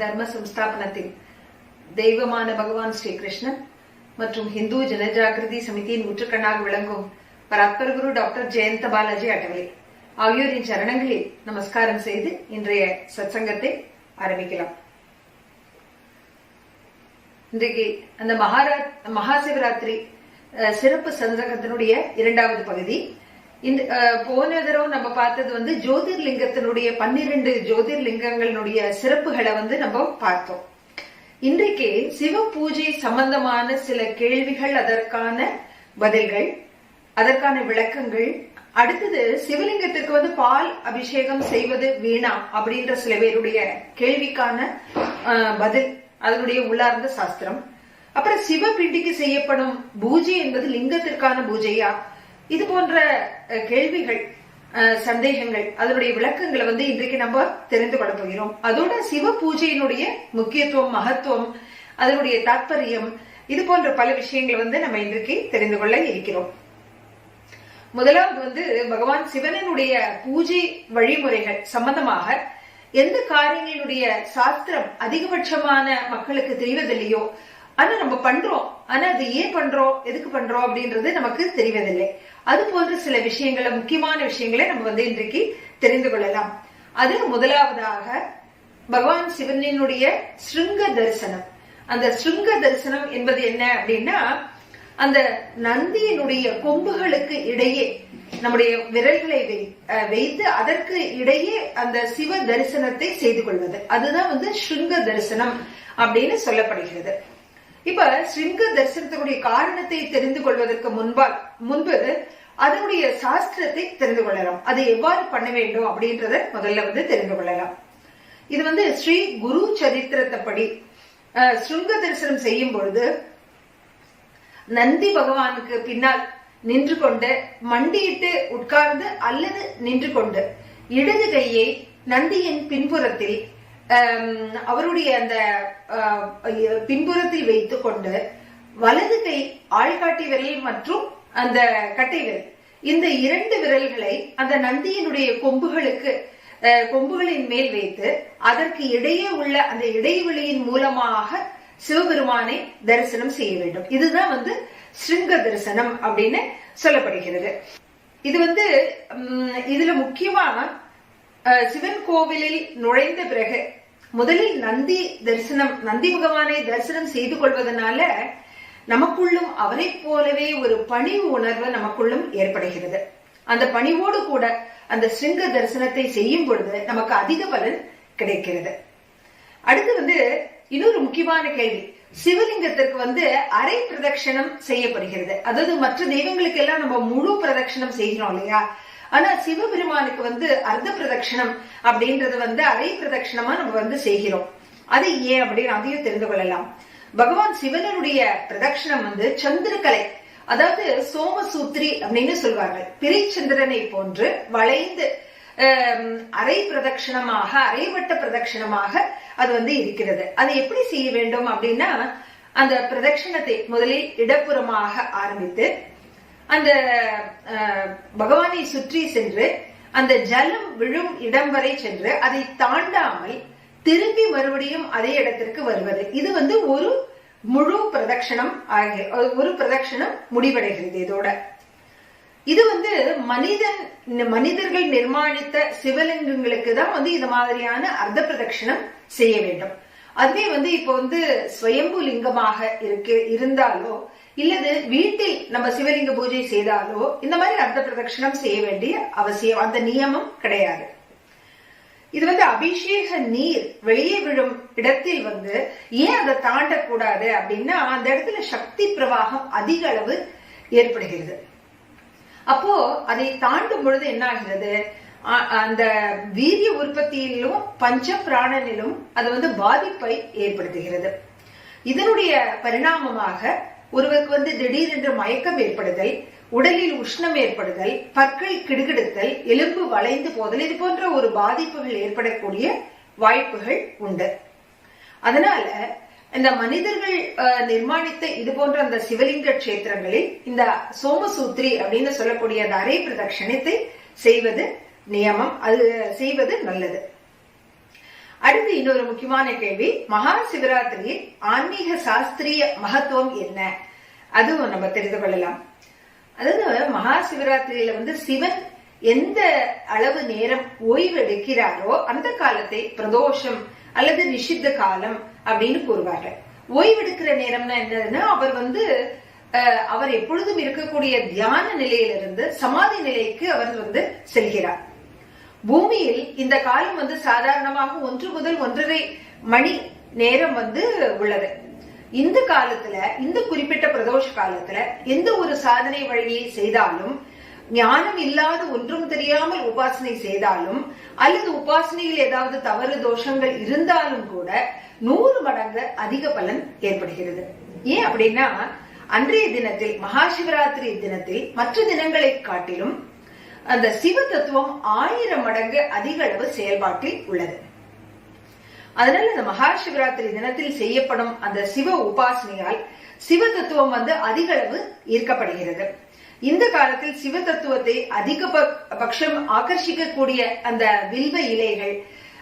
தர்ம சம்ஸ்தாபனத்தில் தெய்வமான பகவான் ஸ்ரீகிருஷ்ணன் மற்றும் ஹிந்து ஜனஜாகிருதி சமிதியின் ஊற்றுக்கண்ணாக விளங்கும் பராத்பர் குரு டாக்டர் ஜெயந்த பாலாஜி அட்டவலை ஆகியோரின் சரணங்களில் நமஸ்காரம் செய்து இன்றைய சத்சங்கத்தை ஆரம்பிக்கலாம். இன்றைக்கு அந்த மகாரா மகாசிவராத்திரி சிறப்பு சந்தகத்தினுடைய இரண்டாவது பகுதி இந்த போன தடவை நம்ம பார்த்தது வந்து ஜோதிர்லிங்கத்தினுடைய பன்னிரண்டு ஜோதிர்லிங்கங்களினுடைய சிறப்புகளை வந்து நம்ம பார்த்தோம். இன்றைக்கு சிவ பூஜை சம்பந்தமான சில கேள்விகள் அதற்கான பதில்கள் அதற்கான விளக்கங்கள். அடுத்தது சிவலிங்கத்திற்கு வந்து பால் அபிஷேகம் செய்வது வீணா அப்படின்ற சில பேருடைய கேள்விக்கான பதில் அதனுடைய உள்ளார்ந்த சாஸ்திரம். அப்புறம் சிவ பிண்டிக்கு செய்யப்படும் பூஜை என்பது லிங்கத்திற்கான பூஜையா? இது போன்ற கேள்விகள் அஹ், சந்தேகங்கள் அதனுடைய விளக்கங்களை வந்து இன்றைக்கு நம்ம தெரிந்து கொள்ள போகிறோம். அதோட சிவ பூஜையினுடைய முக்கியத்துவம் மகத்துவம் அதனுடைய தாற்பயம் இது போன்ற பல விஷயங்களை வந்து நம்ம இன்றைக்கு தெரிந்து கொள்ள இருக்கிறோம். முதலாவது வந்து பகவான் சிவனினுடைய பூஜை வழிமுறைகள் சம்பந்தமாக எந்த காரியங்களுடைய சாஸ்திரம் அதிகபட்சமான மக்களுக்கு தெரிவதில்லையோ ஆனா நம்ம பண்றோம். ஆனா அது ஏன் பண்றோம்? எதுக்கு பண்றோம்? அப்படின்றது நமக்கு தெரிவதில்லை. அது போன்ற சில விஷயங்களை முக்கியமான விஷயங்களை நம்ம வந்து இன்றைக்கு தெரிந்து கொள்ளலாம். அது முதலாவதாக பகவான் சிவனினுடைய ஸ்ருங்க தரிசனம். அந்த ஸ்ருங்க தரிசனம் என்பது என்ன அப்படின்னா அந்த நந்தியினுடைய கொம்புகளுக்கு இடையே நம்முடைய விரல்களை வை- அஹ் வைத்து அதற்கு இடையே அந்த சிவ தரிசனத்தை செய்து கொள்வது. அதுதான் வந்து ஸ்ருங்க தரிசனம் அப்படின்னு சொல்லப்படுகிறது. இப்ப ஸ்ருங்க தரிசனத்தினுடைய காரணத்தை தெரிந்து கொள்வதற்கு முன்பால் முன்பு அதனுடைய சாஸ்திரத்தை தெரிந்து கொள்ளலாம். அதை எவ்வாறு பண்ண வேண்டும் அப்படின்றத முதல்ல வந்து தெரிந்து கொள்ளலாம். இது வந்து ஸ்ரீ குரு சரித்திரத்தைப்படி அஹ், ஸ்ருங்க தரிசனம் செய்யும் பொழுது நந்தி பகவானுக்கு பின்னால் நின்று கொண்டு மண்டியிட்டு உட்கார்ந்து அல்லது நின்று கொண்டு இடது கையை நந்தியின் பின்புறத்தில் அவருடைய அந்த பின்புறத்தில் வைத்துக் கொண்டு வலது கை ஆள்காட்டி விரல் மற்றும் அந்த கட்டை விரல். இந்த இரண்டு விரல்களை அந்த நந்தியினுடைய கொம்புகளுக்கு அஹ், கொம்புகளின் மேல் வைத்து அதற்கு இடையே உள்ள அந்த இடைவெளியின் மூலமாக சிவபெருமானை தரிசனம் செய்ய வேண்டும். இதுதான் வந்து ஸ்ருங்க தரிசனம் அப்படின்னு சொல்லப்படுகிறது. இது வந்து உம், இதுல முக்கியமா சிவன் கோவிலில் நுழைந்த பிறகு முதலில் நந்தி தரிசனம் நந்தி பகவானை தரிசனம் செய்து கொள்வதனால நமக்குள்ளும் அவரை போலவே ஒரு பணிவு உணர்வு நமக்குள்ளும் ஏற்படுகிறது. அந்த பணிவோடு கூட அந்த சிங்க தரிசனத்தை செய்யும் பொழுது நமக்கு அதிக பலன் கிடைக்கிறது. அடுத்து வந்து இன்னொரு முக்கியமான கேள்வி. சிவலிங்கத்திற்கு வந்து அரை பிரதட்சணம் செய்யப்படுகிறது. அதாவது மற்ற தெய்வங்களுக்கு எல்லாம் நம்ம முழு பிரதட்சணம் செய்கிறோம் இல்லையா? ஆனா சிவபெருமானுக்கு வந்து அர்த்த பிரதட்சணம் அப்படின்றது வந்து அரை பிரதட்சணமா நம்ம வந்து செய்கிறோம். அது ஏன் அப்படின்னு அதையும் தெரிந்து கொள்ளலாம். பகவான் சிவனுடைய பிரதட்சணம் வந்து சந்திரகலை அதாவது சோமசூத்ரி அப்படின்னு சொல்வார்கள். பிறைச்சந்திரனை போன்று வளைந்து அரை பிரதட்சணமாக அரைவட்ட பிரதட்சணமாக அது வந்து இருக்கிறது. அதை எப்படி செய்ய வேண்டும் அப்படின்னா அந்த பிரதட்சணத்தை முதலில் இடப்புறமாக ஆரம்பித்து அந்த அஹ், பகவானை சுற்றி சென்று அந்த ஜலம் விழும் இடம் வரை சென்று அதை தாண்டாமல் திரும்பி மறுபடியும் அதே இடத்திற்கு வருவது. இது வந்து ஒரு முழு பிரதட்சணம் ஆகிய ஒரு பிரதட்சணம் முடிவடைகிறது இதோட. இது வந்து மனிதன் மனிதர்கள் நிர்மாணித்த சிவலிங்கங்களுக்கு தான் வந்து இந்த மாதிரியான அர்த்த பிரதட்சணம் செய்ய வேண்டும். அதுவே வந்து இப்போ வந்து ஸ்வயம்பு லிங்கமாக இருக்கு இருந்தாலோ இல்லது வீட்டில் நம்ம சிவலிங்க பூஜை செய்தாலோ இந்த மாதிரி அர்த்த பிரதட்சணம் செய்ய வேண்டிய அவசியம் அந்த நியமம் கிடையாது. இது வந்து அபிஷேக நீர் வெளியே விழும் இடத்தில் வந்து ஏன் அதை தாண்டக்கூடாது அப்படின்னா அந்த இடத்துல சக்தி பிரவாகம் அதிக அளவு ஏற்படுகிறது. அப்போ அதை தாண்டும் பொழுது என்ன ஆகிறது? அ- அந்த வீரிய உற்பத்தியிலும் பஞ்ச பிராணனிலும் அது வந்து பாதிப்பை ஏற்படுத்துகிறது. இதனுடைய பரிணாமமாக ஒருவருக்கு வந்து திடீரென்று மயக்கம் ஏற்படுதல் உடலில் உஷ்ணம் ஏற்படுதல் பற்கள் கிடுகிடுத்தல் எலும்பு வளைந்து போதல் இது போன்ற ஒரு பாதிப்புகள் ஏற்படக்கூடிய வாய்ப்புகள் உண்டு. அதனால இந்த மனிதர்கள் நிர்மாணித்த இது போன்ற அந்த சிவலிங்க கஷேத்திரங்களில் இந்த சோமசூத்ரி அப்படின்னு சொல்லக்கூடிய அந்த அரை பிரதட்சணத்தை செய்வது நியமம். அது செய்வது நல்லது. அடுத்து இன்னொரு முக்கியமான கேள்வி. மகா சிவராத்திரியின் ஆன்மீக சாஸ்திரிய மகத்துவம் என்ன? அதுவும் நம்ம தெரிந்து கொள்ளலாம். அதாவது மகா சிவராத்திரியில வந்து சிவன் எந்த அளவு நேரம் ஓய்வு எடுக்கிறாரோ அந்த காலத்தை பிரதோஷம் அல்லது நிஷித்த காலம் அப்படின்னு கூறுவார்கள். ஓய்வெடுக்கிற நேரம்னா என்னதுன்னா அவர் வந்து அவர் எப்பொழுதும் இருக்கக்கூடிய தியான நிலையிலிருந்து சமாதி நிலைக்கு அவர் வந்து செல்கிறார். பூமியில் இந்த காலம் வந்து சாதாரணமாக ஒன்று முதல் ஒன்றரை மணி நேரம் வந்து உள்ளது. இந்த காலத்துல இந்த குறிப்பிட்ட பிரதோஷ காலத்துல எந்த ஒரு சாதனை வழியை செய்தாலும் ஞானம் இல்லாத ஒன்றும் தெரியாமல் உபாசனை செய்தாலும் அல்லது உபாசனையில் ஏதாவது தவறு தோஷங்கள் இருந்தாலும் கூட நூறு மடங்கு அதிக பலன் ஏற்படுகிறது. ஏன் அப்படின்னா அன்றைய தினத்தில் மகா சிவராத்திரி தினத்தில் மற்ற தினங்களை காட்டிலும் அந்த சிவ தத்துவம் ஆயிரம் மடங்கு அதிக அளவு செயல்பாட்டில் உள்ளது. அதனால இந்த மகா சிவராத்திரி தினத்தில் செய்யப்படும் அந்த சிவ உபாசனையால் சிவ தத்துவம் வந்து அதிக அளவு ஈர்க்கப்படுகிறது. இந்த காலத்தில் சிவ தத்துவத்தை அதிக பட்சம் ஆகர்ஷிக்கக்கூடிய அந்த வில்வ இலைகள்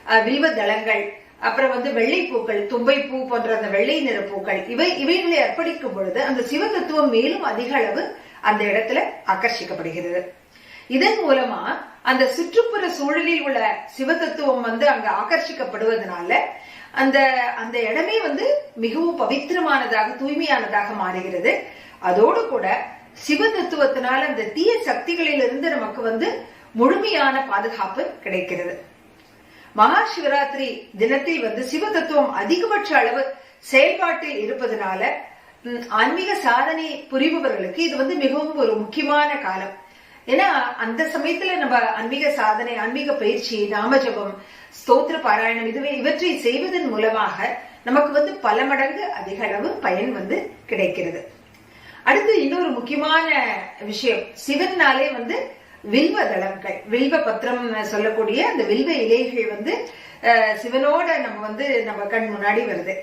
அஹ், வில்வ தளங்கள் அப்புறம் வந்து வெள்ளை பூக்கள் தும்பை பூ போன்ற அந்த வெள்ளை நிற பூக்கள் இவை இவைகளை அர்ப்பணிக்கும் பொழுது அந்த சிவ தத்துவம் மேலும் அதிக அளவு அந்த இடத்துல ஆகர்ஷிக்கப்படுகிறது. இதன் மூலமா அந்த சுற்றுப்புற சூழலில் உள்ள சிவதத்துவம் வந்து அங்க ஆகர்ஷிக்கப்படுவதனால அந்த அந்த இடமே வந்து மிகவும் பவித்திரமானதாக தூய்மையானதாக மாறுகிறது. அதோடு கூட சிவதத்துவத்தினால அந்த தீய சக்திகளிலிருந்து நமக்கு வந்து முழுமையான பாதுகாப்பு கிடைக்கிறது. மகா சிவராத்திரி தினத்தில் வந்து சிவ தத்துவம் அதிகபட்ச அளவு செயல்பாட்டில் இருப்பதனால ஆன்மீக சாதனை புரிபவர்களுக்கு இது வந்து மிகவும் ஒரு முக்கியமான காலம். ஏன்னா அந்த சமயத்துல நம்ம ஆன்மீக சாதனை ஆன்மீக பயிற்சி நாமஜபம் ஸ்தோத்திர பாராயணம் இதுவே இவற்றை செய்வதன் மூலமாக நமக்கு வந்து பல மடங்கு அதிக அளவு பயன் வந்து கிடைக்கிறது. அடுத்து இன்னொரு முக்கியமான விஷயம். சிவன்னாலே வந்து வில்வ தளங்கள் வில்வ பத்திரம் சொல்லக்கூடிய அந்த வில்வ இலைகள் வந்து சிவனோட நம்ம வந்து நம்ம கண் முன்னாடி வருது.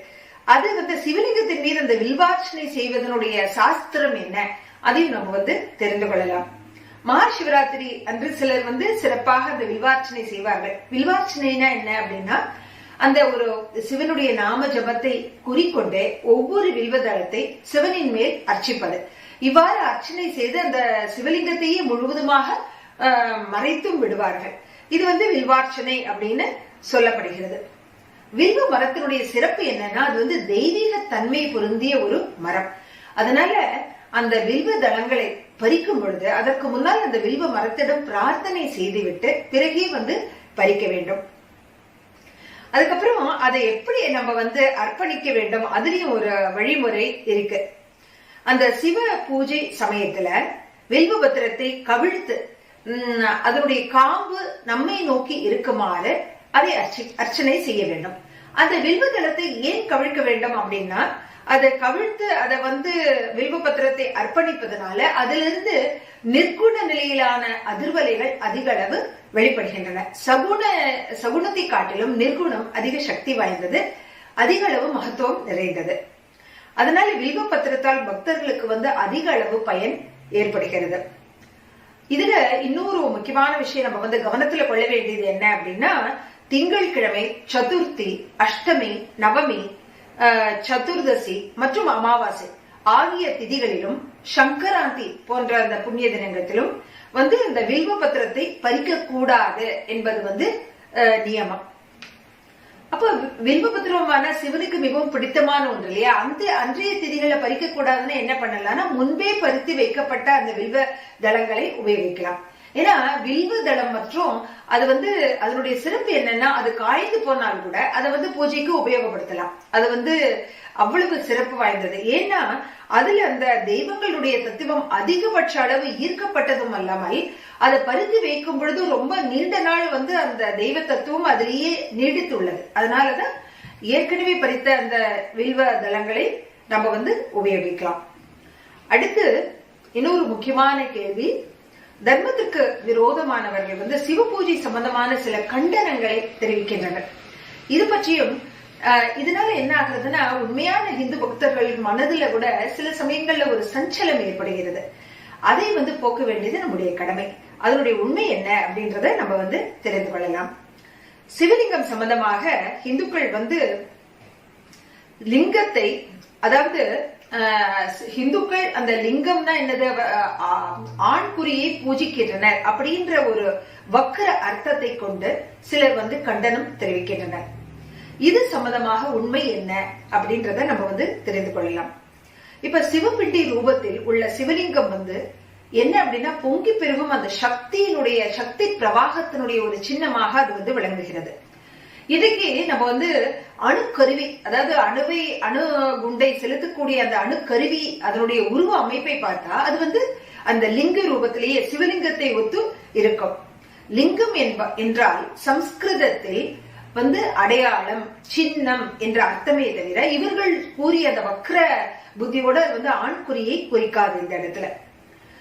அது வந்து சிவலிங்கத்தின் மீது அந்த வில்வார்ச்சனை செய்வதனுடைய சாஸ்திரம் என்ன அதையும் நம்ம வந்து தெரிந்து கொள்ளலாம். மகாசிவராத்திரி அன்று சிலர் வந்து சிறப்பாக அந்த வில்வார்ச்சனை செய்வார்கள். வில்வார்ச்சனைனா என்ன அப்படின்னா அந்த ஒரு சிவனுடைய நாம ஜபத்தை குறிக்கொண்டே ஒவ்வொரு வில்வதளத்தை சிவனின் மேல் அர்ச்சிப்பது. இவ்வாறு அர்ச்சனை செய்து அந்த சிவலிங்கத்தையே முழுவதுமாக மறைத்தும் விடுவார்கள். இது வந்து வில்வார்ச்சனை அப்படின்னு சொல்லப்படுகிறது. வில்வ மரத்தினுடைய சிறப்பு என்னன்னா அது வந்து தெய்வீக தன்மை பொருந்திய ஒரு மரம். அதனால அந்த வில்வ தளங்களை பறிக்கும் பொழுது அதற்கு முன்னால் அந்த வில்வ மரத்திடம் பிரார்த்தனை செய்துவிட்டு பிறகே வந்து பறிக்க வேண்டும். அதுக்கப்புறம் அதை எப்படி நம்ம வந்து அர்ப்பணிக்க வேண்டும் அதுலயும் ஒரு வழிமுறை இருக்கு. அந்த சிவ பூஜை சமயத்துல வில்வ பத்திரத்தை கவிழ்த்து உம், அதனுடைய காம்பு நம்மை நோக்கி இருக்குமாறு அதை அர்ச்சி- அர்ச்சனை செய்ய வேண்டும். அந்த வில்வதளத்தை ஏன் கவிழ்க்க வேண்டும் அப்படின்னா அதை கவிழ்த்து அதை வந்து வில்வ பத்திரத்தை அர்ப்பணிப்பதனால அதிலிருந்து நிர்குண நிலையிலான அதிர்வலைகள் அதிக அளவு வெளிப்படுகின்றன. சகுண சகுணத்தை காட்டிலும் நிர்குணம் அதிக சக்தி வாய்ந்தது அதிக அளவு மகத்துவம் நிறைந்தது. அதனால வில்வ பத்திரத்தால் பக்தர்களுக்கு வந்து அதிக அளவு பயன் ஏற்படுகிறது. இதுல இன்னொரு முக்கியமான விஷயம் நம்ம வந்து கவனத்துல கொள்ள வேண்டியது என்ன அப்படின்னா திங்கட்கிழமை சதுர்த்தி அஷ்டமி நவமி சதுர்தசி மற்றும் அமாவாசை ஆகிய திதிகளிலும் சங்கராந்தி போன்ற அந்த புண்ணிய தினங்களிலும் வந்து இந்த வில்வ பத்திரத்தை பறிக்க கூடாது என்பது வந்து அஹ், நியமம். அப்ப வில்வபத்திரமான சிவனுக்கு மிகவும் பிடித்தமான ஒன்று இல்லையா? அந்த அன்றைய திதிகளை பறிக்க கூடாதுன்னு என்ன பண்ணலாம்னா முன்பே பறித்து வைக்கப்பட்ட அந்த வில்வ தளங்களை உபயோகிக்கலாம். ஏன்னா வில்வு தளம் மற்றும் அது வந்து அதனுடைய சிறப்பு என்னன்னா அது காய்ந்து போனால் கூட அதை வந்து பூஜைக்கு உபயோகப்படுத்தலாம். அது வந்து அவ்வளவு சிறப்பு வாய்ந்தது. ஏன்னா அதுல அந்த தெய்வங்களுடைய தத்துவம் அதிகபட்ச அளவு ஈர்க்கப்பட்டதும் அல்லாமல் அதை பறித்து வைக்கும் பொழுது ரொம்ப நீண்ட நாள் வந்து அந்த தெய்வ தத்துவம் அதிலேயே நீடித்துள்ளது. அதனாலதான் ஏற்கனவே பறித்த அந்த வில்வ தளங்களை நம்ம வந்து உபயோகிக்கலாம். அடுத்து இன்னொரு முக்கியமான கேள்வி. தர்மத்துக்கு விரோதமானவர்கள் வந்து சிவ பூஜை சம்பந்தமான சில கண்டனங்களை தெரிவிக்கின்றனர். இது பற்றியும் இதனால என்ன ஆகுறதுன்னா உண்மையான இந்து பக்தர்களின் மனதுல கூட சில சமயங்கள்ல ஒரு சஞ்சலம் ஏற்படுகிறது. அதை வந்து போக்க வேண்டியது நம்முடைய கடமை. அதனுடைய உண்மை என்ன அப்படின்றத நம்ம வந்து தெரிந்து கொள்ளலாம். சிவலிங்கம் சம்பந்தமாக இந்துக்கள் வந்து லிங்கத்தை அதாவது இந்துக்கள் அந்த லிங்கம்னா என்னது? ஆண்குறியை ஆண் குறியை பூஜிக்கின்றனர் அப்படின்ற ஒரு வக்கர அர்த்தத்தை கொண்டு சிலர் வந்து கண்டனம் தெரிவிக்கின்றனர். இது சம்பந்தமாக உண்மை என்ன அப்படின்றத நம்ம வந்து தெரிந்து கொள்ளலாம். இப்ப சிவபிண்டி ரூபத்தில் உள்ள சிவலிங்கம் வந்து என்ன அப்படின்னா பொங்கி பெருகும் அந்த சக்தியினுடைய சக்தி பிரவாகத்தினுடைய ஒரு சின்னமாக அது வந்து விளங்குகிறது. இதுக்கு நம்ம வந்து அணுக்கருவி அதாவது அணுவை அணு குண்டை செலுத்தக்கூடிய அந்த அணுக்கருவி அதனுடைய உருவ அமைப்பை பார்த்தா அது வந்து அந்த லிங்க ரூபத்திலேயே சிவலிங்கத்தை ஒத்து இருக்கும். லிங்கம் என்ப என்றால் சம்ஸ்கிருதத்தில் வந்து அடையாளம் சின்னம் என்ற அர்த்தமே தவிர இவர்கள் கூறிய அந்த வக்ர புத்தியோட அது வந்து ஆண்குறியை குறிக்காது இந்த இடத்துல.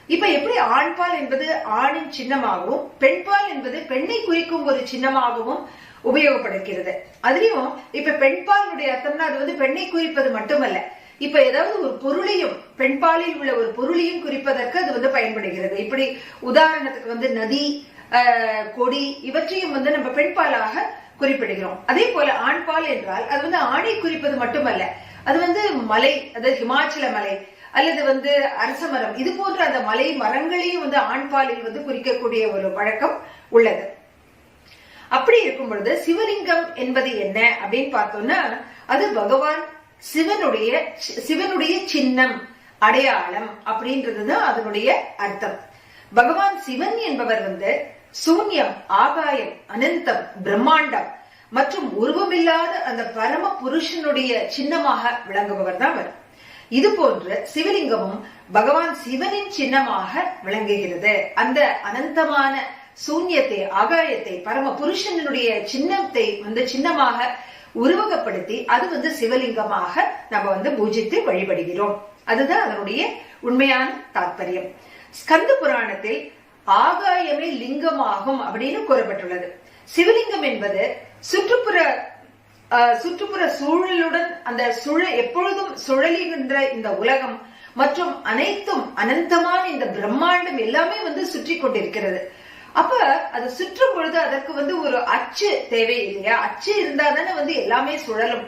இப்ப எப்படி ஆண்பால் என்பது ஆணின் சின்னமாகவும் பெண்பால் என்பது பெண்ணை குறிக்கும் ஒரு சின்னமாகவும் உபயோகப்படுகிறது. அதுலயும் இப்ப பெண்பாலுடைய அர்த்தம்னா அது வந்து பெண்ணை குறிப்பது மட்டுமல்ல. இப்ப ஏதாவது ஒரு பொருளையும் பெண்பாலில் உள்ள ஒரு பொருளையும் குறிப்பதற்கு அது வந்து பயன்படுகிறது. இப்படி உதாரணத்துக்கு வந்து நதி கொடி இவற்றையும் வந்து நம்ம பெண்பாலாக குறிப்பிடுகிறோம். அதே போல ஆண்பால் என்றால் அது வந்து ஆணை குறிப்பது மட்டுமல்ல. அது வந்து மலை அதாவது ஹிமாச்சல மலை அல்லது வந்து அரச மரம் இது போன்ற அந்த மலை மரங்களையும் வந்து ஆண்பாலில் வந்து குறிக்கக்கூடிய ஒரு வழக்கம் உள்ளது. அப்படி இருக்கும் பொழுது சிவலிங்கம் என்பது என்ன அப்படின்னு பார்த்தோம்னா அது பகவான் சிவனுடைய சிவனுடைய சின்னம் அடையாளம் அப்படின்றதுதான் அதனுடைய அர்த்தம். பகவான் சிவன் என்பவர் வந்து சூன்யம் ஆகாயம் அனந்தம் பிரம்மாண்டம் மற்றும் உருவமில்லாத அந்த பரம புருஷனுடைய சின்னமாக விளங்குபவர் தான் அவர். இது போன்று சிவலிங்கமும் பகவான் சிவனின் சின்னமாக விளங்குகிறது. அந்த அனந்தமான சூன்யத்தை ஆகாயத்தை பரம புருஷனுடைய சின்னத்தை வந்து சின்னமாக உருவகப்படுத்தி அது வந்து சிவலிங்கமாக நம்ம வந்து பூஜித்து வழிபடுகிறோம். அதுதான் அதனுடைய உண்மையான தாத்பரியம். ஸ்கந்த புராணத்தில் ஆகாயமே லிங்கமாகும் அப்படின்னு கூறப்பட்டுள்ளது. சிவலிங்கம் என்பது சுற்றுப்புற சுற்றுப்புற சூழலுடன் அந்த சுழ எப்பொழுதும் சுழலுகின்ற இந்த உலகம் மற்றும் அனைத்தும் அனந்தமான இந்த பிரம்மாண்டம் எல்லாமே வந்து சுற்றி கொண்டிருக்கிறது. அப்ப அது சுற்றும் பொழுது அதற்கு வந்து ஒரு அச்சு தேவை இல்லையா? அச்சு இருந்தா தானே வந்து எல்லாமே சுழலும்.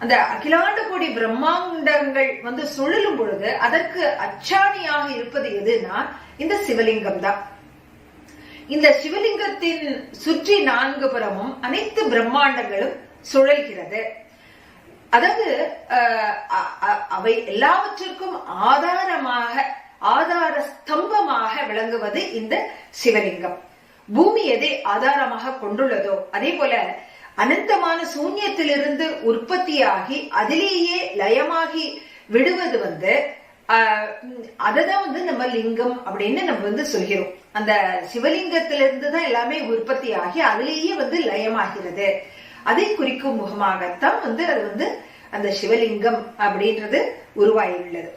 அந்த அகிலாண்ட கோடி பிரம்மாண்டங்கள் வந்து சுழலும் பொழுது அதற்கு அச்சாணியாக இருப்பது எதுனா இந்த சிவலிங்கம் தான் இந்த சிவலிங்கத்தின் சுற்றி நான்கு புறமும் அனைத்து பிரம்மாண்டங்களும் சுழல்கிறது. அதாவது அஹ், அவை எல்லாவற்றிற்கும் ஆதாரமாக ஆதார ஸ்தம்பமாக விளங்குவது இந்த சிவலிங்கம். பூமி எதை ஆதாரமாக கொண்டுள்ளதோ அதே போல அனந்தமான சூன்யத்திலிருந்து உற்பத்தியாகி அதிலேயே லயமாகி விடுவது வந்து ஆஹ் அததான் வந்து நம்ம லிங்கம் அப்படின்னு நம்ம வந்து சொல்கிறோம். அந்த சிவலிங்கத்திலிருந்து தான் எல்லாமே உற்பத்தி ஆகி அதிலேயே வந்து லயமாகிறது. அதை குறிக்கும் முகமாகத்தான் வந்து அது வந்து அந்த சிவலிங்கம் அப்படின்றது உருவாகியுள்ளது.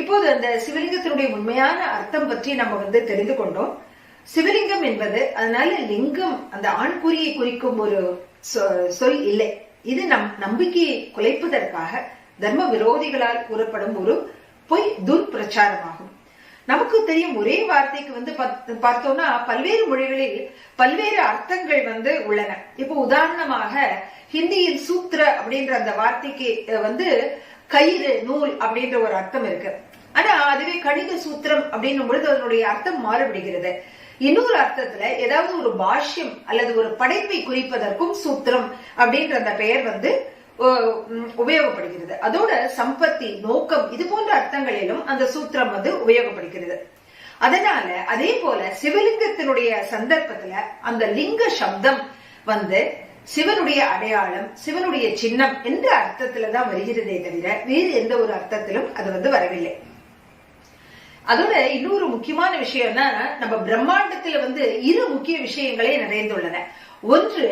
இப்போது அந்த சிவலிங்கத்தினுடைய உண்மையான அர்த்தம் பற்றி நம்ம வந்து தெரிந்து கொண்டோம். சிவலிங்கம் என்பது அதனால லிங்கம் அந்த ஆண்குறியை குறிக்கும் ஒரு சொல் இல்லை. இது நம் நம்பிக்கையை குலைப்பதற்காக தர்ம விரோதிகளால் கூறப்படும் ஒரு பொய் துர்பிரச்சாரமாகும். நமக்கு தெரியும் ஒரே வார்த்தைக்கு வந்து பார்த்தோம்னா பல்வேறு மொழிகளில் பல்வேறு அர்த்தங்கள் வந்து உள்ளன. இப்போ உதாரணமாக ஹிந்தியில் சூத்ர அப்படின்ற அந்த வார்த்தைக்கு வந்து கயிறு நூல் அப்படின்ற ஒரு அர்த்தம் இருக்கு. ஆனா அதுவே கணித சூத்திரம் அப்படின்னும் பொழுது அதனுடைய அர்த்தம் மாறுபடுகிறது. இன்னொரு அர்த்தத்துல ஏதாவது ஒரு பாஷ்யம் அல்லது ஒரு படைப்பை குறிப்பதற்கும் சூத்திரம் அப்படின்ற அந்த பெயர் வந்து உம் உபயோகப்படுகிறது. அதோட சம்பத்தி நோக்கம் இது போன்ற அர்த்தங்களிலும் அந்த சூத்திரம் வந்து உபயோகப்படுகிறது. அதனால அதே போல சிவலிங்கத்தினுடைய சந்தர்ப்பத்துல அந்த லிங்க சப்தம் வந்து சிவனுடைய அடையாளம் சிவனுடைய சின்னம் என்ற அர்த்தத்துல தான் வருகிறதே தவிர வேறு எந்த ஒரு அர்த்தத்திலும் அது வந்து வரவில்லை. அதோட இன்னொரு முக்கியமான விஷயம்னா நம்ம பிரம்மாண்டத்துல வந்து இரு முக்கிய விஷயங்களே நிறைந்துள்ளன. ஒன்று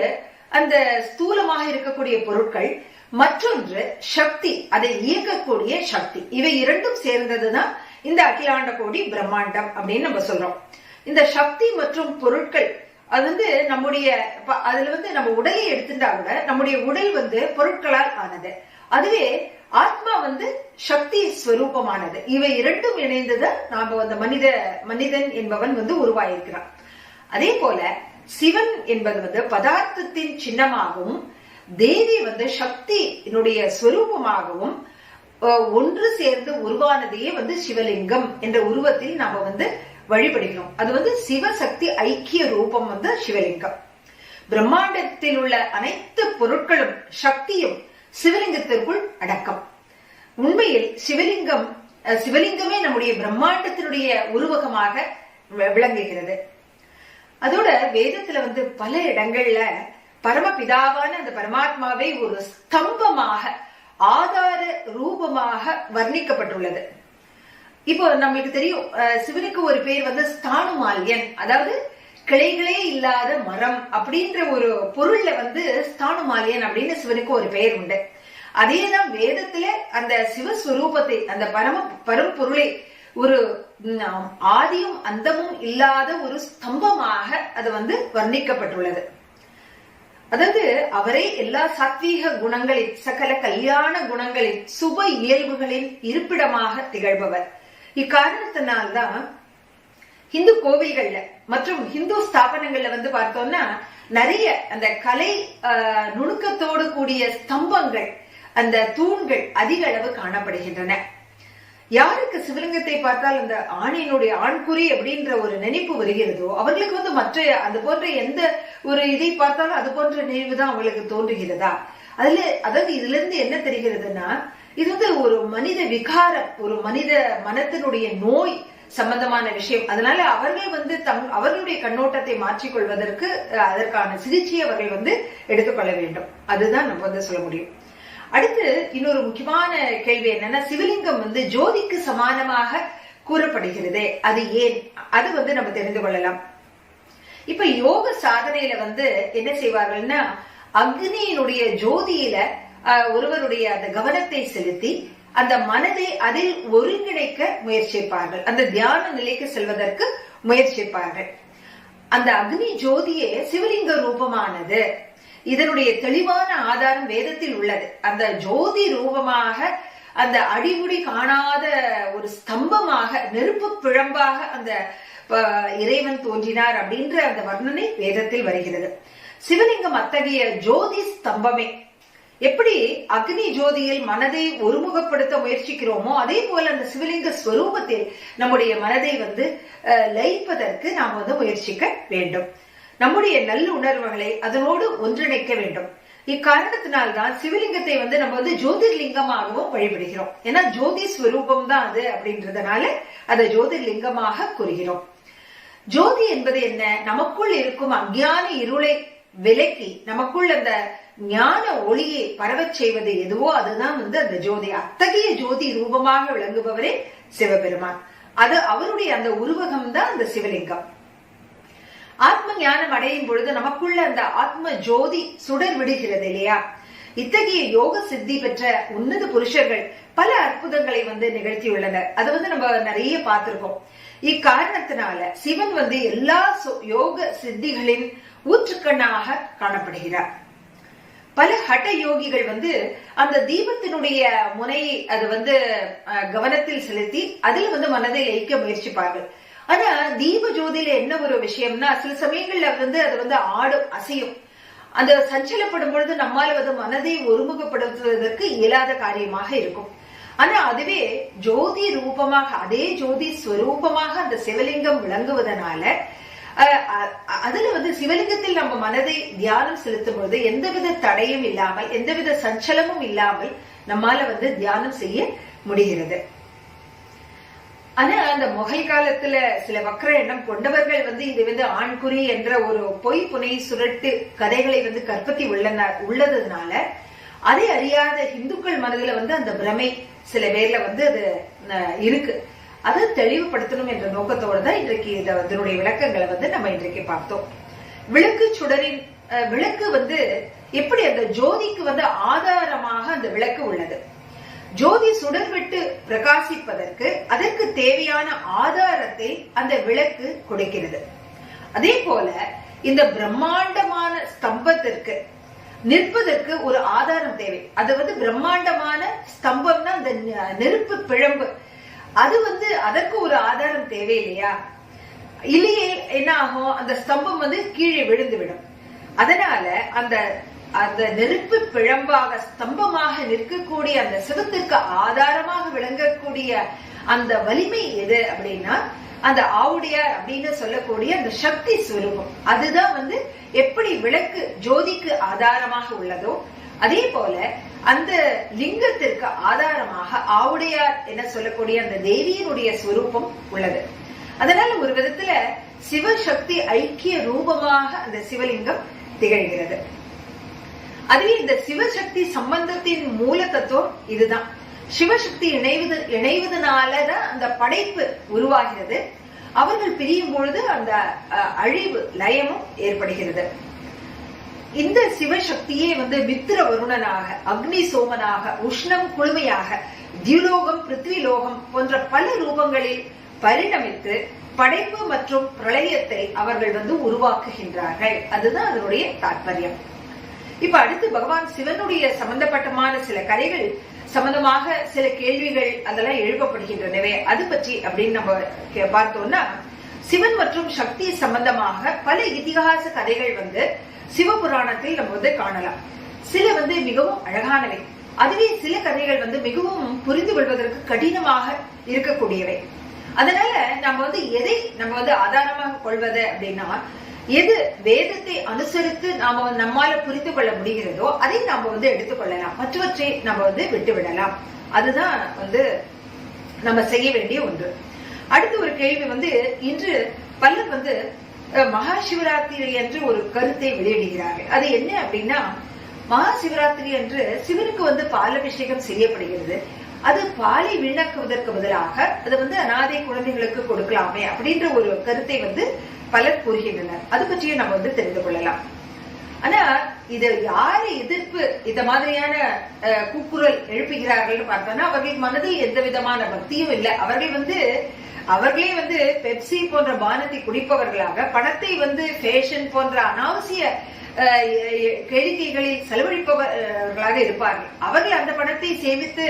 அந்த ஸ்தூலமாக இருக்கக்கூடிய பொருட்கள் மற்றொன்று சக்தி அதை இயக்கக்கூடிய சக்தி. இவை இரண்டும் சேர்ந்ததுதான் இந்த அகிலாண்ட கோடி பிரம்மாண்டம் அப்படின்னு நம்ம சொல்றோம். இந்த சக்தி மற்றும் பொருட்கள் அது வந்து நம்முடைய அதுல வந்து நம்ம உடலை எடுத்துட்டா கூட நம்முடைய உடல் வந்து பொருட்களால் ஆனது. அதுவே ஆத்மா வந்து சக்தி ஸ்வரூபமானது. இவை இரண்டும் இணைந்துதான் நாம அந்த மனித மனிதன் என்பவன் வந்து உருவாயிருக்கிறான். அதே போல சிவன் என்பது வந்து பதார்த்தத்தின் சின்னமாகவும் தேவி வந்து சக்தியினுடைய ஸ்வரூபமாகவும் ஒன்று சேர்ந்து உருவானதையே வந்து சிவலிங்கம் என்ற உருவத்தில் நாம வந்து வழிபடுகிறோம். அது வந்து சிவசக்தி ஐக்கிய ரூபம் வந்து சிவலிங்கம். பிரம்மாண்டத்தில் உள்ள அனைத்து பொருட்களும் சக்தியும் சிவலிங்கத்திற்குள் அடக்கம். உண்மையில் சிவலிங்கம் அஹ், சிவலிங்கமே நம்முடைய பிரம்மாண்டத்தினுடைய உருவகமாக விளங்குகிறது. அதோட வேதத்துல வந்து பல இடங்கள்ல பரமபிதாவான அந்த பரமாத்மாவை ஒரு ஸ்தம்பமாக ஆதார ரூபமாக வர்ணிக்கப்பட்டுள்ளது. இப்போ நம்மளுக்கு தெரியும் அஹ், சிவனுக்கு ஒரு பேர் வந்து ஸ்தானுமால்யன். அதாவது கிளைகளே இல்லாத மரம் அப்படின்ற ஒரு பொருள்ல வந்து ஸ்தானுமால்யன் அப்படின்னு சிவனுக்கு ஒரு பெயர் உண்டு. அதேதான் வேதத்துல அந்த சிவஸ்வரூபத்தை அந்த பரம பரம்பொருளை ஒரு ஆதியும் அந்தமும் இல்லாத ஒரு ஸ்தம்பமாக அது வந்து வர்ணிக்கப்பட்டுள்ளது. அதாவது அவரே எல்லா சாத்வீக குணங்களின் சகல கல்யாண குணங்களின் சுப இயல்புகளின் இருப்பிடமாக திகழ்பவர். இக்காரணத்தினால்தான் இந்து கோவில்கள்ல மற்றும் இந்து ஸ்தாபனங்கள்ல வந்து பார்த்தோம்னா நிறைய அந்த கலை நுணுக்கத்தோடு கூடிய ஸ்தம்பங்கள் அந்த தூண்கள் அதிக அளவு காணப்படுகின்றன. யாருக்கு சிவலிங்கத்தை பார்த்தால் அந்த ஆணினுடைய ஆண்குறி அப்படின்ற ஒரு நினைப்பு வருகிறதோ அவர்களுக்கு வந்து மற்ற அது போன்ற எந்த ஒரு இதை பார்த்தாலும் அது போன்ற நினைவு தான் அவங்களுக்கு தோன்றுகிறதா? அதுல அதாவது இதுல இருந்து என்ன தெரிகிறதுனா இது வந்து ஒரு மனித விகாரம் ஒரு மனித மனத்தினுடைய நோய் சம்பந்தமான விஷயம். அதனால அவர்கள் வந்து தம் அவர்களுடைய கண்ணோட்டத்தை மாற்றிக்கொள்வதற்கு அதற்கான சிகிச்சையை அவர்கள் வந்து எடுத்துக்கொள்ள வேண்டும். அதுதான் நம்ம வந்து சொல்ல முடியும். அடுத்து இன்னொரு முக்கியமான கேள்வி என்னன்னா சிவலிங்கம் வந்து ஜோதிக்கு சமானமாக கூறப்படுகிறதே அது ஏன்? அது வந்து நம்ம தெரிந்து கொள்ளலாம். இப்ப யோக சாதனையில வந்து என்ன செய்வார்கள்னா அக்னியினுடைய ஜோதியில ஒருவருடைய அந்த கவனத்தை செலுத்தி அந்த மனதை அதில் ஒருங்கிணைக்க முயற்சிப்பார்கள். அந்த தியான நிலைக்கு செல்வதற்கு முயற்சிப்பார்கள். அந்த அக்னி ஜோதியே சிவலிங்க ரூபமானது. இதனுடைய தெளிவான ஆதாரம் வேதத்தில் உள்ளது. அந்த ஜோதி ரூபமாக அந்த அடிமுடி காணாத ஒரு ஸ்தம்பமாக நெருப்பு பிழம்பாக அந்த இறைவன் தோன்றினார் அப்படின்ற அந்த வர்ணனை வேதத்தில் வருகிறது. சிவலிங்கம் அத்தகைய ஜோதி ஸ்தம்பமே. எப்படி அக்னி ஜோதியில் மனதை ஒருமுகப்படுத்த முயற்சிக்கிறோமோ அதே போல அந்த சிவலிங்க ஸ்வரூபத்தில் நம்முடைய மனதை வந்து அஹ், லயிப்பதற்கு நாம் வந்து முயற்சிக்க வேண்டும். நம்முடைய நல்லுணர்வுகளை அதனோடு ஒன்றிணைக்க வேண்டும். இக்காரணத்தினால்தான் சிவலிங்கத்தை வந்து நம்ம வந்து ஜோதிர்லிங்கமாகவும் வழிபடுகிறோம். ஏன்னா ஜோதி ஸ்வரூபம் தான் அது அப்படின்றதுனால அதை ஜோதிர்லிங்கமாக கூறுகிறோம். ஜோதி என்பது என்ன? நமக்குள் இருக்கும் அஞ்ஞான இருளை விலக்கி நமக்குள் அந்த ஞான ஒளியை பரவச் செய்வது எதுவோ அதுதான் வந்து அந்த ஜோதி. அத்தகைய ஜோதி ரூபமாக விளங்குபவரே சிவபெருமான். அது அவருடைய அந்த உருவகம் தான் அந்த சிவலிங்கம். ஆத்ம ஞானம் அடையும் பொழுது நமக்குள்ள அந்த ஆத்ம ஜோதி சுடர் விடுகிறது இல்லையா? இத்தகைய யோக சித்தி பெற்ற உன்னத புருஷர்கள் பல அற்புதங்களை வந்து நிகழ்த்தியுள்ளனர் அது வந்து நம்ம நிறைய பார்த்திருக்கோம். இக்காரணத்தினால சிவன் வந்து எல்லா யோக சித்திகளின் ஊற்றுக்கண்ணாக காணப்படுகிறார். பல ஹட்ட யோகிகள் வந்து அந்த தீபத்தினுடைய முனையை அது வந்து கவனத்தில் செலுத்தி அதில் வந்து மனதை லயிக்க முயற்சிப்பார்கள். ஆனா தீப ஜோதியில என்ன ஒரு விஷயம்னா சில சமயங்கள்ல வந்து அது வந்து ஆடும் அசையும். அந்த சஞ்சலப்படும் பொழுது நம்மால வந்து மனதை ஒருமுகப்படுத்துவதற்கு இயலாத காரியமாக இருக்கும். ஆனா அதுவே ஜோதி ரூபமாக அதே ஜோதி ஸ்வரூபமாக அந்த சிவலிங்கம் விளங்குவதனால அதுல வந்து சிவலிங்கத்தில் நம்ம மனதை தியானம் செலுத்தும் பொழுது எந்தவித தடையும் இல்லாமல் எந்தவித சஞ்சலமும் இல்லாமல் நம்மால வந்து தியானம் செய்ய முடிகிறது. ஆனா அந்த முகல் காலத்துல சில வக்ர எண்ணம் கொண்டவர்கள் வந்து இது வந்து ஆண்குறி என்ற ஒரு பொய் புனை சுரட்டு கதைகளை வந்து கற்பத்தி உள்ளன உள்ளதுனால அதை அறியாத இந்துக்கள் மனதுல வந்து அந்த பிரமை சில பேர்ல வந்து அது இருக்கு. அதை தெளிவுபடுத்தணும் என்ற நோக்கத்தோடு தான் இன்றைக்கு இத இதனுடைய விளக்கங்களை வந்து நம்ம இன்றைக்கு பார்த்தோம். விளக்கு சுடரின் விளக்கு வந்து எப்படி அந்த ஜோதிக்கு வந்து ஆதாரமாக அந்த விளக்கு உள்ளது? ஜோதி சுடர் விட்டு பிரகாசிப்பதற்கு அதற்கு தேவையான ஆதாரத்தை அந்த விளக்கு கொடுக்கிறது. அதே போல இந்த பிரம்மாண்டமான ஸ்தம்பத்திற்கு நிற்பதற்கு ஒரு ஆதாரம் தேவை. அது வந்து பிரம்மாண்டமான ஸ்தம்பம்னா அந்த நெருப்பு பிழம்பு அது வந்து அதற்கு ஒரு ஆதாரம் தேவை இல்லையா இல்லையே என்ன ஆகும்? அந்த ஸ்தம்பம் வந்து கீழே விழுந்து விடும் அதனால அந்த அந்த நெருப்பு பிழம்பாக ஸ்தம்பமாக நிற்கக்கூடிய அந்த சிவத்துக்கு ஆதாரமாக விளங்கக்கூடிய அந்த வலிமை எது அப்படின்னா அந்த ஆவுடையார் அப்படின்னு சொல்லக்கூடிய அந்த சக்தி சுரூபம். அதுதான் வந்து எப்படி விளக்கு ஜோதிக்கு ஆதாரமாக உள்ளதோ அதே போல அந்த லிங்கத்திற்கு ஆதாரமாக ஆவுடையார் என சொல்லக்கூடிய அந்த தேவியினுடைய ஸ்வரூபம் உள்ளது. அதனால ஒரு விதத்துல சிவசக்தி ஐக்கிய ரூபமாக அந்த சிவலிங்கம் திகழ்கிறது. அதுவே இந்த சிவசக்தி சம்பந்தத்தின் மூல தத்துவம் இதுதான். சிவசக்தி இணைவது இணைவதனாலதான் அந்த படைப்பு உருவாகிறது. அவர்கள் பிரியும் பொழுது அந்த அஹ், அழிவு லயமும் ஏற்படுகிறது. இந்த சிவசக்தியே வந்து மித்திர வருணனாக அக்னி சோமனாக உஷ்ணம் குழுமையாக தியுலோகம் பிருத்விலோகம் போன்ற பல ரூபங்களில் பரிணமித்து படைப்பு மற்றும் பிரளயத்தை அவர்கள் வந்து உருவாக்குகின்றார்கள். அதுதான் அதனுடைய தாற்பயம். இப்ப அடுத்து பகவான் சிவனுடைய சம்பந்தப்பட்டமான சில கதைகள் சம்பந்தமாக சில கேள்விகள் அதெல்லாம் எழுப்பப்படுகின்றனவே. அது பற்றி அப்படின்னு நம்ம பார்த்தோம்னா சிவன் மற்றும் சக்தி சம்பந்தமாக பல இதிகாச கதைகள் வந்து சிவபுராணத்தில் நம்ம வந்து காணலாம். சில வந்து மிகவும் அழகானவை. அதுவே சில கதைகள் வந்து மிகவும் புரிந்து கொள்வதற்கு கடினமாக இருக்கக்கூடியவை. அதனால நம்ம வந்து எதை நம்ம வந்து ஆதாரமாக கொள்வது அப்படின்னா எது வேதத்தை அனுசரித்து நாம நம்மால புரிந்து கொள்ள முடிகிறதோ அதை நாம வந்து எடுத்துக்கொள்ளலாம் மற்றவற்றை நம்ம வந்து விட்டு விடலாம் அதுதான் வந்து நம்ம செய்ய வேண்டிய ஒன்று. அடுத்து ஒரு கேள்வி வந்து இன்று பலர் வந்து மகா சிவராத்திரி என்று ஒரு கருத்தை வெளியிடுகிறார்கள். அது என்ன அப்படின்னா மகா சிவராத்திரி என்று சிவனுக்கு வந்து பாலபிஷேகம் செய்யப்படுகிறது. அது பாலை வீணாக்குவதற்கு பதிலாக அது வந்து அனாதை குழந்தைகளுக்கு கொடுக்கலாமே அப்படின்ற ஒரு கருத்தை வந்து பலர் கூறுகின்றனர். அது பற்றியும் நம்ம வந்து தெரிந்து கொள்ளலாம். ஆனா இது யாரு எதிர்ப்பு இந்த மாதிரியான அஹ், கூக்குரல் எழுப்புகிறார்கள் பார்த்தோம்னா அவர்கள் மனதில் எந்த விதமான பக்தியும் இல்லை. அவர்கள் வந்து அவர்களே வந்து பெப்சி போன்ற பானத்தை குடிப்பவர்களாக பணத்தை வந்து ஃபேஷன் போன்ற அனாவசிய கேளிக்கைகளில் செலவழிப்பவர்களாக இருப்பார்கள். அவர்கள் அந்த பணத்தை சேமித்து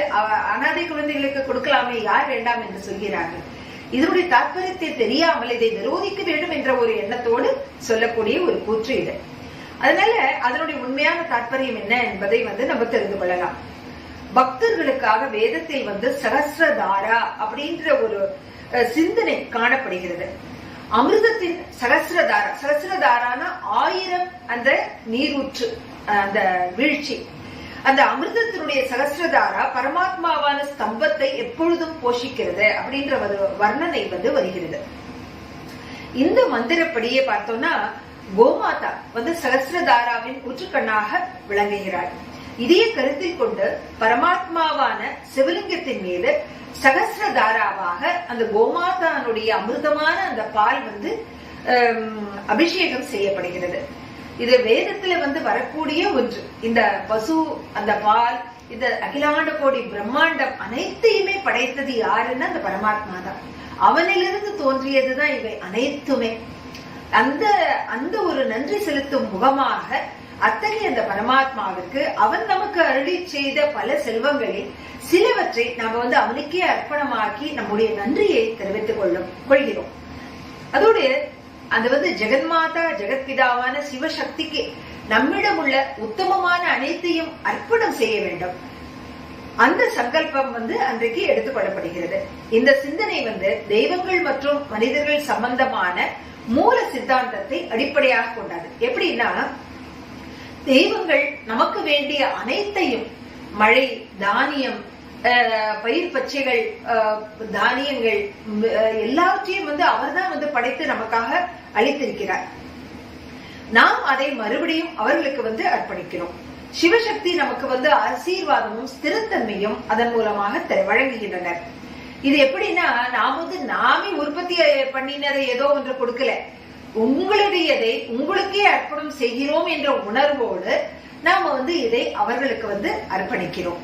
அனாதை குழந்தைகளுக்கு கொடுக்கலாமே யார் வேண்டாம் என்று சொல்கிறார்கள். இதனுடைய தாற்பயத்தை தெரியாமல் இதை விரோதிக்க வேண்டும் என்ற ஒரு எண்ணத்தோடு சொல்லக்கூடிய ஒரு கூற்று இது. அதனால அதனுடைய உண்மையான தாற்பயம் என்ன என்பதை வந்து நம்ம தெரிந்து கொள்ளலாம். பக்தர்களுக்காக வேதத்தில் வந்து சகசிரதாரா அப்படின்ற ஒரு சிந்தனை காணப்படுகிறது. அமிர்தத்தின் சகசிரதாரா சகசிரதாரான ஆயிரம் அந்த நீரூற்று அந்த வீழ்ச்சி. அந்த அமிர்தத்தினுடைய சகசிரதாரா பரமாத்மாவான ஸ்தம்பத்தை எப்பொழுதும் போஷிக்கிறது அப்படின்ற ஒரு வர்ணனை வந்து வருகிறது. இந்த மந்திரப்படியே பார்த்தோம்னா கோமாதா வந்து சகசிரதாராவின் ஊற்றுக்கண்ணாக விளங்குகிறாள். இதையே கருத்தில் கொண்டு பரமாத்மாவான சிவலிங்கத்தின் மீது சகசிரதாராவாக அந்த கோமாதானுடைய அமிர்தமான அந்த பால் வந்து அபிஷேகம் செய்யப்படுகிறது. இது வேதத்துல வந்து வரக்கூடிய ஒன்று. இந்த பசு அந்த பால் இந்த அகிலாண்ட கோடி பிரம்மாண்டம் அனைத்தையுமே படைத்தது யாருன்னா அந்த பரமாத்மா தான். அவனிலிருந்து தோன்றியதுதான் இவை அனைத்துமே. அந்த அந்த ஒரு நன்றி செலுத்தும் முகமாக அத்தகைய அந்த பரமாத்மாவிற்கு அவன் நமக்கு அருளி செய்த பல செல்வங்களில் சிலவற்றை நாம வந்து அவனுக்கே அர்ப்பணமாக்கி நம்முடைய நன்றியை தெரிவித்துக் கொள்ளும் கொள்கிறோம். அதோடு அது வந்து ஜெகன்மாதா ஜெகத்பிதாவான சிவசக்திக்கு நம்மிடம் உள்ள உத்தமமான அனைத்தையும் அர்ப்பணம் செய்ய வேண்டும். அந்த சங்கல்பம் வந்து அன்றைக்கு எடுத்துக்கொள்ளப்படுகிறது இந்த சிந்தனை வந்து தெய்வங்கள் மற்றும் மனிதர்கள் சம்பந்தமான மூல சித்தாந்தத்தை அடிப்படையாக கொண்டாது. எப்படின்னா தெய்வங்கள் நமக்கு வேண்டிய அனைத்தையும் மழை தானியம் பயிர் பச்சைகள் தானியங்கள் எல்லாவற்றையும் வந்து அவர்தான் வந்து படைத்து நமக்காக அளித்திருக்கிறார். நாம் அதை மறுபடியும் அவர்களுக்கு வந்து அர்ப்பணிக்கிறோம். சிவசக்தி நமக்கு வந்து ஆசீர்வாதமும் ஸ்திரத்தன்மையும் அதன் மூலமாக வழங்குகின்றனர். இது எப்படின்னா நாம் வந்து நாமே உற்பத்தி பண்ணினதை ஏதோ ஒன்று கொடுக்கல. உங்களுடையதை உங்களுக்கே அர்ப்பணம் செய்கிறோம் என்ற உணர்வோடு நாம வந்து இதை அவர்களுக்கு வந்து அர்ப்பணிக்கிறோம்.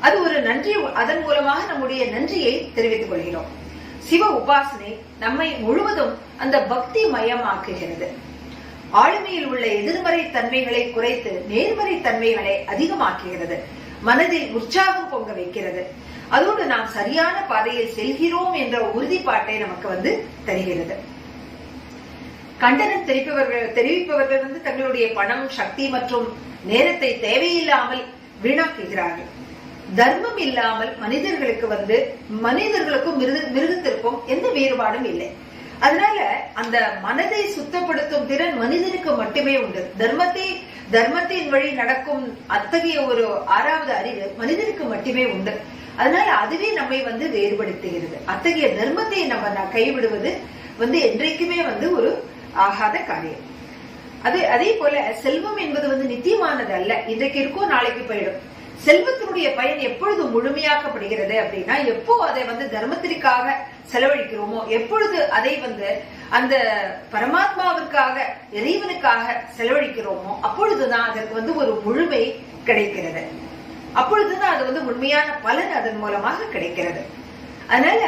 அது ஒரு நன்றி அதன் மூலமாக நம்முடைய நன்றியை தெரிவித்துக் கொள்கிறோம். சிவ உபாசனை நம்மை முழுவதும் அந்த பக்தி மயமாக்குகிறது ஆளுமையில் உள்ள எதிர்மறை தன்மைகளை குறைத்து நேர்மறை தன்மைகளை அதிகமாக்குகிறது. மனதில் உற்சாகம் பொங்க வைக்கிறது. அதோடு நாம் சரியான பாதையில் செல்கிறோம் என்ற உறுதிப்பாட்டை நமக்கு வந்து தருகிறது. கண்டனம் தெரிவிப்பவர்கள் தெரிவிப்பவர்கள் வந்து தங்களுடைய பணம் சக்தி மற்றும் நேரத்தை தேவையில்லாமல் வீணாக்குகிறார்கள். தர்மம் இல்லாமல் மனிதர்களுக்கு வந்து மனிதர்களுக்கும் மிருக- மிருகத்திற்கும் எந்த வேறுபாடும் இல்லை. அதனால அந்த மனதை சுத்தப்படுத்தும் திறன் மனிதனுக்கு மட்டுமே உண்டு. தர்மத்தை தர்மத்தின் வழி நடக்கும் அத்தகைய ஒரு ஆறாவது அறிவு மனிதனுக்கு மட்டுமே உண்டு. அதனால அதுவே நம்மை வந்து வேறுபடுத்துகிறது. அத்தகைய தர்மத்தை நம்ம கைவிடுவது வந்து என்றைக்குமே வந்து ஒரு ஆகாத காரியம். அது அதே போல செல்வம் என்பது வந்து நித்தியமானது அல்ல இன்றைக்கு இருக்கோ நாளைக்கு போயிடும். செல்வத்தினுடைய பயன் எப்பொழுது முழுமையாக்கப்படுகிறது அப்படின்னா எப்போ அதை வந்து தர்மத்திற்காக செலவழிக்கிறோமோ எப்பொழுது அதை வந்து அந்த பரமாத்மாவிற்காக இறைவனுக்காக செலவழிக்கிறோமோ அப்பொழுதுதான் அதற்கு வந்து ஒரு முழுமை கிடைக்கிறது. அப்பொழுதுதான் அது வந்து உண்மையான பலன் அதன் மூலமாக கிடைக்கிறது. அதனால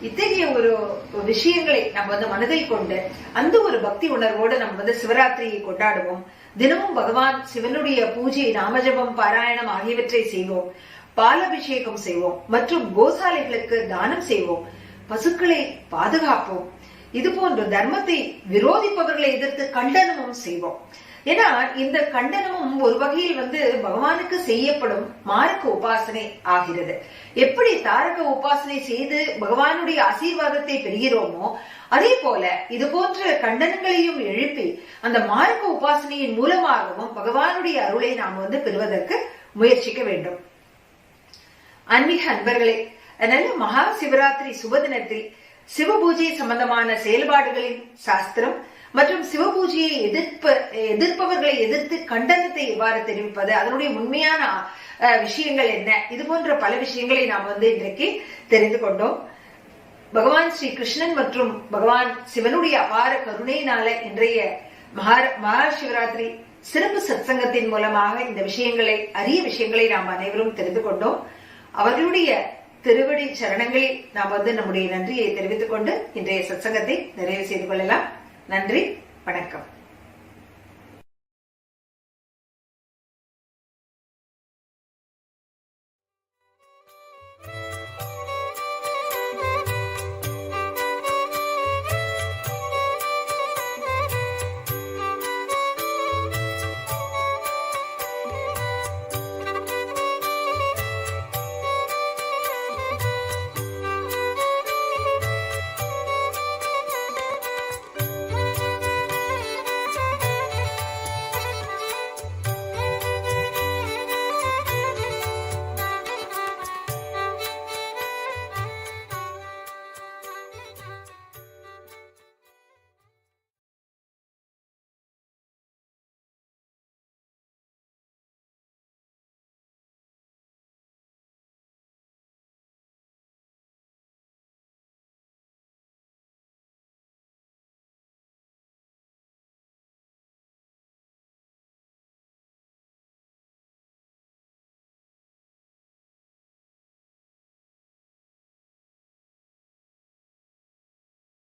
இத்தகைய ஒரு விஷயங்களை நம்ம வந்து மனதில் கொண்டு அந்த ஒரு பக்தி உணர்வோடு நம்ம வந்து சிவராத்திரியை கொண்டாடுவோம். தினமும் பகவான் சிவனுடைய பூஜை நாமஜபம் பாராயணம் ஆகியவற்றை செய்வோம். பாலபிஷேகம் செய்வோம். மற்றும் கோசாலைகளுக்கு தானம் செய்வோம். பசுக்களை பாதுகாப்போம். இது போன்ற தர்மத்தை விரோதிப்பவர்களை எதிர்த்து கண்டனமும் செய்வோம். ஏன்னா இந்த கண்டனமும் ஒரு வகையில் வந்து பகவானுக்கு செய்யப்படும் மார்க்க உபாசனை ஆகிறது. எப்படி தாரக உபாசனை செய்து பகவானுடைய ஆசீர்வாதத்தை பெறுகிறோமோ அதே போல இது போன்ற கண்டனங்களையும் எழுப்பி அந்த மார்க்க உபாசனையின் மூலமாகவும் பகவானுடைய அருளை நாம் வந்து பெறுவதற்கு முயற்சிக்க வேண்டும். ஆன்மீக அன்பர்களே அதனால மகா சிவராத்திரி சுப தினத்தில் சிவபூஜை சம்பந்தமான செயல்பாடுகளின் சாஸ்திரம் மற்றும் சிவபூஜையை எதிர்ப்ப எதிர்ப்பவர்களை எதிர்த்து கண்டனத்தை எவ்வாறு தெரிவிப்பது? அதனுடைய உண்மையான அஹ், விஷயங்கள் என்ன? இது போன்ற பல விஷயங்களை நாம் வந்து இன்றைக்கு தெரிந்து கொண்டோம். பகவான் ஸ்ரீ கிருஷ்ணன் மற்றும் பகவான் சிவனுடைய அபார கருணையினால இன்றைய மகா மகா சிவராத்திரி சிறப்பு சத்சங்கத்தின் மூலமாக இந்த விஷயங்களை அரிய விஷயங்களை நாம் அனைவரும் தெரிந்து கொண்டோம். அவர்களுடைய திருவடி சரணங்களில் நாம் வந்து நம்முடைய நன்றியை தெரிவித்துக் கொண்டு இன்றைய சத்சங்கத்தை நிறைவு செய்து கொள்ளலாம். நன்றி வணக்கம்.